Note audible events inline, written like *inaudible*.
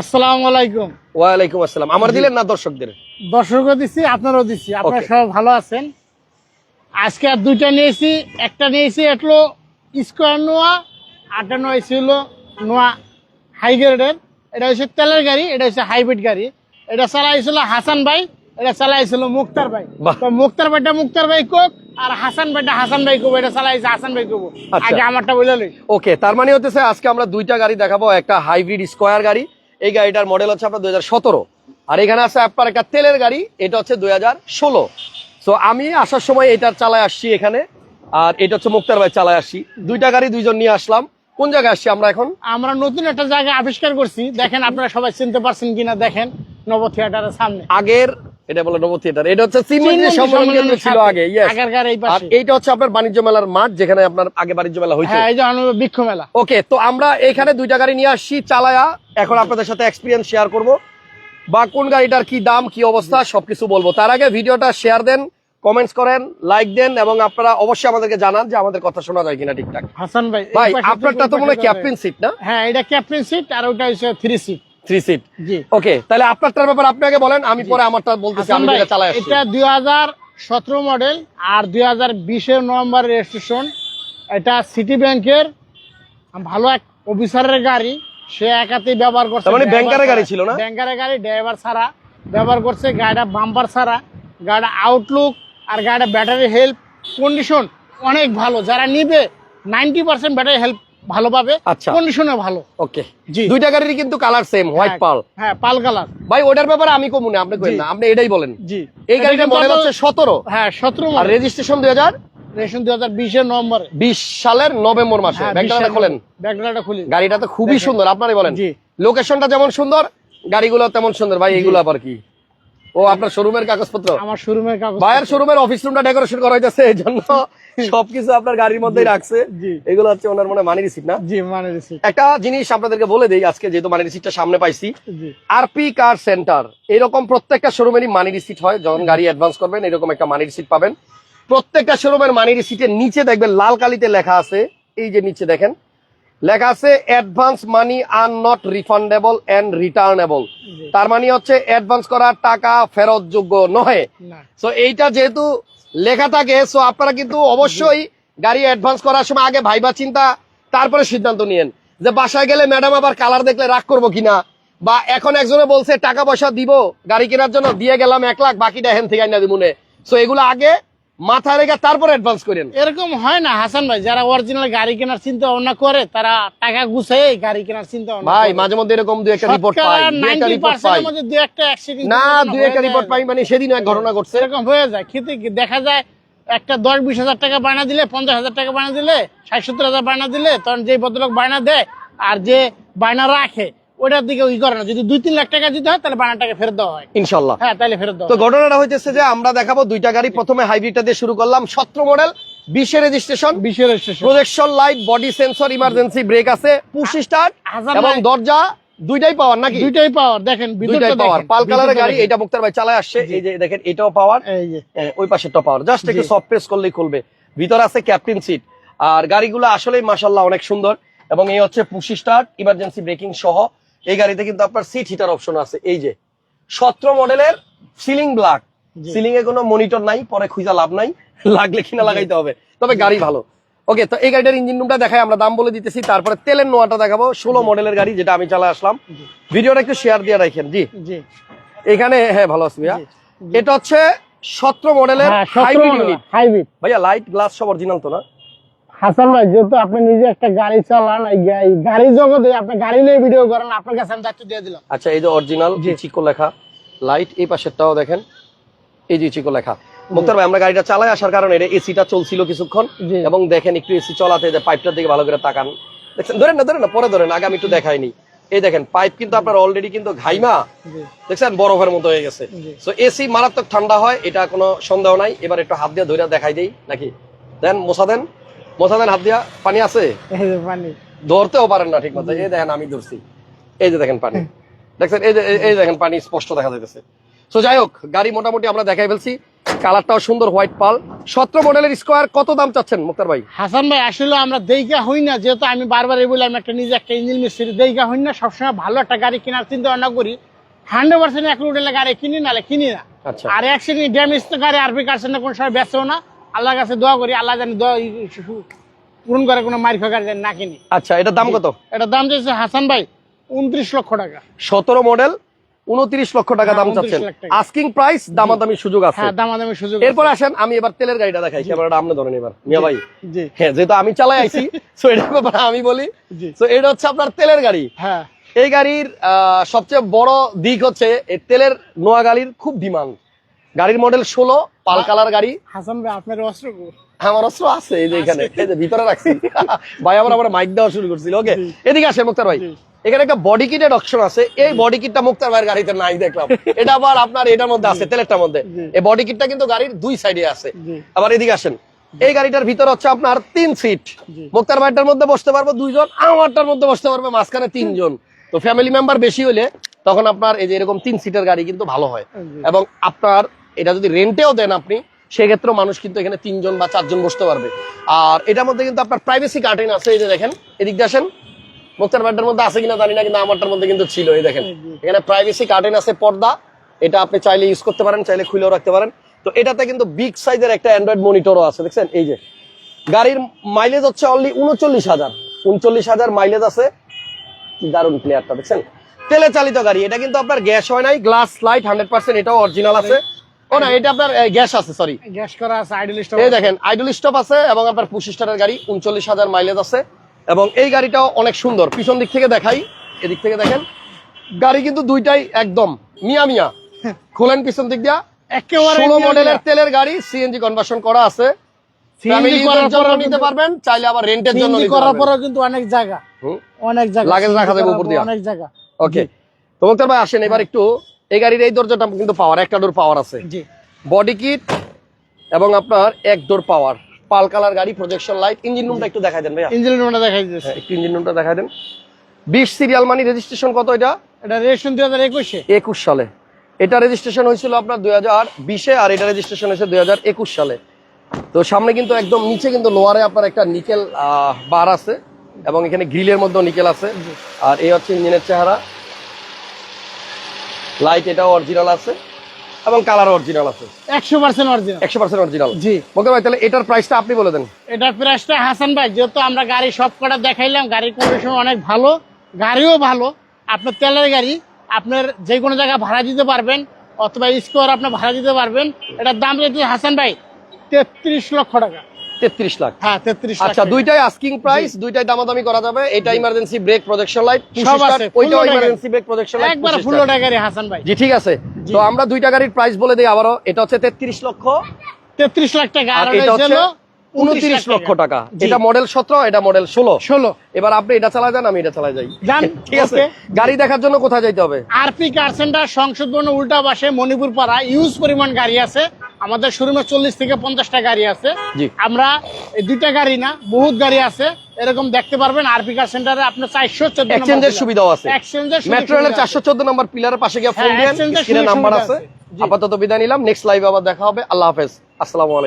আসসালামু আলাইকুম। ওয়ালাইকুম আসসালাম। আমার দিলেন না দর্শকদের? দর্শকও আপনারও আপনারা. ভালো আছেন? আজকে আর দুইটা নিয়েছি একটা নিয়েছি এটলো স্কোয়ার নোয়া আটটা নোয়া ছিল নোয়া হাই গ্রেডের। এটা হচ্ছে তেলের গাড়ি এটা হচ্ছে হাইব্রিড গাড়ি। এটা চালাইছিল হাসান ভাই এটা চালাইছিল মুক্তার ভাই। তো মুক্তার ভাইটা মুক্তার ভাই কোক আর হাসান ভাইটা হাসান ভাই এটা চালাইছে হাসান ভাই আচ্ছা। আগে আমারটা বুঝে লই। ওকে তার মানে হচ্ছে আজকে আমরা দুইটা গাড়ি দেখাবো একটা হাইব্রিড স্কোয়ার গাড়ি এই গাড়িটার মডেল হচ্ছে আপনার দু হাজার সতেরো। আর এখানে আছে আপনার একটা তেলের গাড়ি এটা হচ্ছে দুই হাজার ষোলো। সো আমি আসার সময় এটার চালায় আসছি এখানে আর এটা হচ্ছে মুক্তার ভাই চালায় আসছি। দুইটা গাড়ি দুইজন নিয়ে আসলাম। কোন জায়গায় আসছি আমরা এখন? আমরা নতুন একটা জায়গা আবিষ্কার করছি। দেখেন আপনারা সবাই চিনতে পারছেন কিনা দেখেন নব থিয়েটারের সামনে। আগের এটা বলে নব থিয়েটার। এটা হচ্ছে সম্মেলন কেন্দ্র ছিল আগে। এই পাশে। এইটা হচ্ছে আপনার বাণিজ্য মেলার মাঠ যেখানে আপনার আগে বাণিজ্য মেলা হয়েছে হ্যাঁ এই যে বৃক্ষ মেলা। ওকে তো আমরা এখানে দুইটা গাড়ি নিয়ে আসছি চালায়া। এখন আপনাদের সাথে এক্সপিরিয়েন্স শেয়ার করব। বা কোন গাড়িটার কি দাম কি অবস্থা সবকিছু বলব। তার আগে ভিডিওটা শেয়ার দেন কমেন্টস করেন লাইক দেন এবং আপনারা অবশ্যই আমাদেরকে জানান যে আমাদের কথা শোনা যায় কিনা ঠিকঠাক। হাসান ভাই ভাই আপনারটা তো মনে হয় ক্যাপ্টেন সিট না? হ্যাঁ এটা ক্যাপ্টেন সিট আর ওটা হচ্ছে three seat three seat okay তাহলে আপনারটার ব্যাপার আপনি আগে বলেন আমি পরে আমারটা বলতেছি আমি যেটা চালাই এটা দুই হাজার সতেরো মডেল আর দুই হাজার বিশের নভেম্বর রেজিস্ট্রেশন এটা সিটি ব্যাংকের ভালো এক অফিসারের গাড়ি। সে একাতেই ব্যবহার করছে মানে ব্যাংকারের গাড়ি ছিল না? ব্যাংকারের গাড়ি ড্রাইভার ছাড়া। ব্যবহার করছে গাড়িটা বাম্পার ছাড়া। গাড়িটা আউটলুক আর গাড়িটা ব্যাটারি হেল্প কন্ডিশন অনেক ভালো। যারা নিবে নাইনটি পার্সেন্ট ব্যাটারি হেল্প ভালো পাবে আচ্ছা। কন্ডিশনে ভালো। ওকে। জি। দুইটা গাড়িরই কিন্তু কালার সেম হোয়াইট হ্যাঁ, পাল হ্যাঁ পাল কালার ভাই ওটার ব্যাপারে আমি আপনি কইেন না আপনি এটাই বলেন। জি। এই গাড়িটার মডেল হচ্ছে সতেরো। হ্যাঁ সতেরো আর রেজিস্ট্রেশন দুই হাজার? রেশন দুই হাজার বিশের নভেম্বরে বিশ সালের নভেম্বর মাসে। হ্যাঁ, ব্যাগটা 20 খোলেন। ব্যাকগ্রাউন্ডটা খুলি। গাড়িটা তো খুবই সুন্দর আপনারই বলেন। লোকেশনটা যেমন সুন্দর গাড়িগুলো তেমন সুন্দর। ভাই এগুলো আবার কি? ও আপনার শোরুমের কাগজপত্র? আমার শোরুমের কাগজ শোরুমের অফিস রুমটা ডেকোরেশন করা হয়েছে এই জন্য সবকিছু আপনার গাড়ির মধ্যেই রাখছে। এগুলো হচ্ছে ওনার মনে মানি রিসিট না? জি মানে রিসিট একটা জিনিস আপনাদেরকে বলে দেই আজকে যেহেতু মানি রিসিটটা সামনে পাইছি। আরপি কার সেন্টার এরকম প্রত্যেকটা শোরুমেরই মানি রিসিট হয়। যখন গাড়ি অ্যাডভান্স করবেন এরকম একটা মানি রিসিট পাবেন। প্রত্যেকটা শোরুমের মানি রিসিটের নিচে দেখবেন লাল কালিতে লেখা আছে। এই যে নিচে দেখেন লেখা আছে advance money are not refundable and returnable তার মানে হচ্ছে অ্যাডভান্স করা টাকা ফেরত যোগ্য নয় সো এইটা যেহেতু লেখা থাকে সো আপনারা কিন্তু অবশ্যই গাড়ি অ্যাডভান্স করার সময় আগে ভাইবা চিন্তা তারপরে সিদ্ধান্ত নিয়েন। যে বাসায় গেলে ম্যাডাম আবার কালার দেখলে রাগ করব কিনা? বা এখন একজনে বলছে টাকা পয়সা দিব গাড়ি কেনার জন্য দিয়ে গেলাম এক লাখ বাকিটা হেন থেকে আইনা দিমুনে সো এগুলো আগে মাথায় রেখে তারপর অ্যাডভান্স করেন। এরকম হয় না হাসান ভাই যারা অরিজিনাল গাড়ি কেনার চিন্তা ভাবনা করে তারা টাকা গুছিয়ে গাড়ি কেনার চিন্তা ভাবনা ভাই মাঝে মধ্যে এরকম দু একটা রিপোর্ট পাই একটা রিপোর্ট পাই। মধ্যে দু একটা accident না ঘটনা দু একটা রিপোর্ট পাই মানে সেদিন এক ঘটনা ঘটছে। এরকম হয়ে যায়। কি দেখা যায় একটা দশ বিশ হাজার টাকা বায়না দিলে পঞ্চাশ হাজার টাকা বায়না দিলে ষাট সত্তর হাজার বায়না দিলে তখন যে ভদ্রলোক বায়না দেয় আর যে বায়না রাখে ওটার দিকে ওই করে না। যদি দুই তিন লাখ টাকা দিতে হয় তাহলে ফেরত দেওয়া হয়। ইনশাল্লাহ। হ্যাঁ তাহলে ফেরত দেওয়া তো ঘটনাটা যে আমরা দেখাবো দুইটা গাড়ি প্রথমে হাইব্রিডটা দিয়ে শুরু করলাম। সতেরো মডেল বিশে রেজিস্ট্রেশন বিশের station projection light body sensor emergency brake আছে পুশ স্টার্ট এবং দরজা দুইটাই পাওয়ার নাকি? দুইটাই পাওয়ার দেখেন দুইটাই পাওয়ার পাল কালারের গাড়ি এটা মুক্তার ভাই চালায় আসছে। এই যে দেখেন এটাও পাওয়ার এই যে। ওই পাশেরটা পাওয়ার জাস্ট একটু সফট প্রেস করলেই খুলবে। ভিতরে আছে ক্যাপ্টেন সিট আর গাড়িগুলো আসলেই মাশাল্লাহ অনেক সুন্দর। এবং এই হচ্ছে পুশি স্টার্ট ইমার্জেন্সি ব্রেকিং সহ এই গাড়িতে কিন্তু আপনার সিট হিটার অপশন আছে। এই যে সতেরো মডেলের সিলিং ব্ল্যাক জি। সিলিং এ কোনো মনিটর নাই পরে খুঁজা লাভ নাই। লাগলে কিনা লাগাইতে হবে তবে গাড়ি ভালো। ওকে তো এই গাড়িটার ইঞ্জিন রুমটা দেখাই আমরা দাম বলে দিতেছি। তারপরে তেলের নোয়াটা দেখাবো ষোলো মডেলের গাড়ি যেটা আমি চালা আসলাম। ভিডিওটা একটু শেয়ার দিয়ে রাখেন জি। জি। এখানে হ্যাঁ ভালো আছি ভাইয়া। এটা হচ্ছে সতেরো মডেলের হ্যাঁ হাইব্রিড ইউনিট হাইব্রিড ভাইয়া লাইট গ্লাস সব অরিজিনাল তো না? হাসান ভাই যেহেতু আপনি নিজে একটা গাড়ি চালান এই গাড়ি জগতে আপনি গাড়ি নিয়ে ভিডিও করেন আপনার কাছে আমি দায়িত্ব দিয়ে দিলাম। আচ্ছা এই যে অরিজিনাল চিকো লেখা লাইট এই পাশেরটাও দেখেন। এই যে চিকো লেখা। মুক্তার ভাই আমরা গাড়িটা চালাই আসার কারণে এটা এসিটা চলছিল কিছুক্ষণ এবং দেখেন একটু এসি চলাতে যে পাইপটার দিকে ভালো করে তাকান। দেখছেন ধরেন না ধরেন না পরে ধরেন আগে আমি একটু দেখাইনি। এই দেখেন পাইপ কিন্তু আপনার অলরেডি কিন্তু ঘাইমা। দেখছেন বরফের মতো হয়ে গেছে। তো এসি মারাত্মক ঠান্ডা হয় এটা কোনো সন্দেহ নাই। এবার একটু হাত দিয়ে ধরে দেখাই দেই নাকি? দেন মোছা দেন। দেন হাত দিয়া পানি আছে? পানি। ধরতেও পারেন না ঠিক মতো এই দেখেন আমি ধরছি। এই যে দেখেন পানি। দেখছেন? এই যে এই- দেখেন পানি স্পষ্ট দেখা যাইতেছে। তো যাই হোক গাড়ি মোটামুটি আমরা দেখাই ফেলছি। কালারটাও সুন্দর হোয়াইট পাল। সতেরো মডেলের স্কোয়ার কত দাম চাচ্ছেন মুক্তার ভাই? হাসান ভাই আসলে আমরা দেইকা হই না যেহেতু আমি বারবার এই বলি আমি একটা নিজে একটা ইঞ্জিন মিস্ত্রি দেইকা হই না সবসময় ভালো একটা গাড়ি কেনার চিন্তা ভাবনা করি হান্ড্রেড পার্সেন্ট এক রুটের গাড়ি কিনি নাহলে কিনি না। আচ্ছা। আর অ্যাক্সিডেন্ট ড্যামেজ তো গাড়ি আরপি কাটছে না কোনো সময় ব্যস্তও না। আল্লাহর কাছে দোয়া করি আল্লাহ জানি দোয়া পূরণ করে কোনো মারি গাড়ি যেন না কিনি। আচ্ছা এটার দাম কত? এটা দাম চাইছে হাসান ভাই উনত্রিশ লক্ষ টাকা। সতেরো মডেল উনত্রিশ লক্ষ টাকা হ্যাঁ, দাম 29 চাচ্ছেন। আস্কিং প্রাইস দামাদামি সুযোগ আছে। হ্যাঁ দামাদামি সুযোগ এরপর আসেন আমি এবার তেলের গাড়িটা দেখাই ক্যামেরাটা আপনি ধরেন এবার। মিয়া ভাই হ্যাঁ যেহেতু আমি চালাই আইছি *laughs* তো এটার ব্যাপারে আমি বলি। এটা হচ্ছে আপনার তেলের গাড়ি। হ্যাঁ। এই গাড়ির আহ, সবচেয়ে বড় দিক হচ্ছে তেলের নোয়া গাড়ির খুব ডিমান্ড। গাড়ির মডেল ষোলো পাল কালার গাড়ি। হাসান ভাই আপনার অস্ত্র আমার অস্ত্র আছে এই যে এখানে। এই যে ভিতরে রাখছি। *laughs* ভাই আবার আবার মাইক দেওয়া শুরু করছিল। ওকে এদিকে আসে মুক্তার ভাই। এখানে একটা বডি কিটের অপশন আছে। এই বডি কিটটা মুক্তার ভাইয়ের গাড়িতে নাই দেখলাম। *laughs* এটা আবার আপনার এটার মধ্যে আছে তেলেরটার মধ্যে। এই বডি কিটটা কিন্তু গাড়ির দুই সাইডে আছে। আবার এদিকে আসেন। এই গাড়িটার ভিতর হচ্ছে আপনার তিন সিট। মুক্তার ভাইটার মধ্যে বসতে পারব দুইজন আমারটার মধ্যে বসতে পারবে মাঝখানে তিনজন। তো ফ্যামিলি মেম্বার বেশি হলে তখন আপনার এই যে এরকম তিন সিটের গাড়ি কিন্তু ভালো হয়। এবং আপনার এটা যদি রেন্টেও দেন আপনি সেক্ষেত্রেও মানুষ কিন্তু এখানে তিনজন বা চারজন বসতে পারবে। আর এটার মধ্যে কিন্তু আপনার প্রাইভেসি কার্টেন আছে এই যে দেখেন এদিক দিয়ে আসেন। মুক্তার ব্যাটার মধ্যে আছে কিনা জানি না কিন্তু আমারটার মধ্যে কিন্তু ছিল এই দেখেন। এখানে প্রাইভেসি কার্টেন আছে পর্দা এটা আপনি চাইলে ইউজ করতে পারেন চাইলে খুলেও রাখতে পারেন। তো এটাতে কিন্তু বিগ সাইজের একটা অ্যান্ড্রয়েড মনিটরও আছে দেখছেন? এই যে গাড়ির মাইলেজ হচ্ছে অনলি উনচল্লিশ হাজার। উনচল্লিশ হাজার মাইলেজ আছে। কি দারুণ প্লেয়ারটা দেখছেন? তেলে চালিত গাড়ি এটা কিন্তু আপনার গ্যাস হয় নাই গ্লাস লাইট হান্ড্রেড পার্সেন্ট এটাও অরিজিনাল আছে। ও না এটা আপনার গ্যাস আছে সরি গ্যাস করা আছে আইডল স্টপ এই দেখেন আইডল স্টপ আছে এবং আপনার পঁচিশ স্টারের গাড়ি উনচল্লিশ হাজার মাইলেজ আছে। এবং এই গাড়িটাও অনেক সুন্দর। পিছন দিক থেকে দেখাই এদিক থেকে দেখেন। গাড়ি কিন্তু দুইটাই একদম মিয়া মিয়া। *laughs* খোলেন পিছন দিক দিয়া। একেবারে ষোলো মডেলের তেলের গাড়ি সিএনজি কনভার্সন করা আছে। নিতে পারবেন চাইলে আবার রেন্টের জন্য করার পরেও কিন্তু অনেক জায়গা। অনেক জায়গা। লাগেজ রাখা যাবে উপর পর দিয়া। অনেক জায়গা। ওকে তো বলতে ভাই আসেন এবার একটু এই গাড়ির এই দরজাটা কিন্তু পাওয়ার একটা ডোর পাওয়ার আছে। জি। বডি কিট এবং আপনার এক ডোর পাওয়ার পাল কালার গাড়ি প্রজেকশন লাইট ইঞ্জিন রুমটা একটু দেখাই দেন ভাইয়া। ইঞ্জিন রুমটা দেখাই দিয়েছে। হ্যাঁ, একটু ইঞ্জিন রুমটা দেখাই দেন। বিশ সিরিয়াল মানি রেজিস্ট্রেশন কত এটা? এটা রেজিস্ট্রেশন দুই হাজার একুশে। একুশ সালে। এটা রেজিস্ট্রেশন হয়েছিল আপনার দুই হাজার বিশে আর এটা রেজিস্ট্রেশন হয়েছে দুই হাজার একুশ সালে। তো সামনে কিন্তু একদম নিচে কিন্তু লোয়ারে আপনার একটা নিকেল বার আছে এবং এখানে গ্রিলের মধ্যে নিকেল আছে। আর এই হচ্ছে ইঞ্জিনের চেহারা। লাইট এটাও অরিজিনাল আছে এবং কালার অরিজিনাল আছে। একশো পার্সেন্ট অরিজিনাল একশো পার্সেন্ট অরিজিনাল জি। বলতে ভাই তাহলে এটার প্রাইসটা আপনি বলে দেন। এটার প্রাইসটা হাসান ভাই যেহেতু আমরা গাড়ি সব কটা দেখাইলাম গাড়ির কন্ডিশন অনেক ভালো গাড়িও ভালো আপনার তেলের গাড়ি আপনার যে কোনো জায়গায় ভাড়া দিতে পারবেন অথবা স্কোয়ার আপনি ভাড়া দিতে পারবেন এটার দাম রেখেছে হাসান ভাই তেত্রিশ লক্ষ টাকা। তেত্রিশ লাখ। হ্যাঁ তেত্রিশ আচ্ছা দুইটাই আস্কিং প্রাইস দুইটাই দামাদামি করা যাবে। এটা ইমার্জেন্সি ব্রেক প্রজেকশন লাইট সব আছে, ওইটাও ইমার্জেন্সি ব্রেক প্রজেকশন লাইট একবার ফুল গাড়ি হাসান ভাই। জি ঠিক আছে। তো আমরা দুইটা গাড়ির প্রাইস বলে দিই আবারও। এটা হচ্ছে তেত্রিশ লক্ষ। তেত্রিশ লাখ টাকা আর আর এটা হচ্ছে উনত্রিশ লক্ষ টাকা। এটা মডেল সতেরো এটা মডেল ষোলো। ষোলো। এবার আপনি এটা চালা যান আমি এটা চালাই যাই। ঠিক আছে। গাড়ি দেখার জন্য কোথায় যাইতে হবে? আরপি কার সেন্টার ভবন উল্টা পাশে মণিপুর পাড়া ইউজ পরিমাণ গাড়ি আছে। আমাদের শোরুমে চল্লিশ থেকে পঞ্চাশটা গাড়ি আছে। আমরা দুইটা গাড়ি না বহুত গাড়ি আছে। এরকম দেখতে পারবেন আরপি কার সেন্টারে আপনার চারশো চোদ্দ এক্সচেঞ্জের সুবিধাও আছে। এক্সচেঞ্জের মেট্রো রেলের চারশো চোদ্দ নম্বর পিলারের পাশে গিয়ে ফোন হ্যাঁ, সুবিধা নাম্বার আছে। আছে। আপাতত বিদায় নিলাম। নেক্সট লাইভে আবার দেখা হবে। আল্লাহ হাফেজ। আসসালামু আলাইকুম।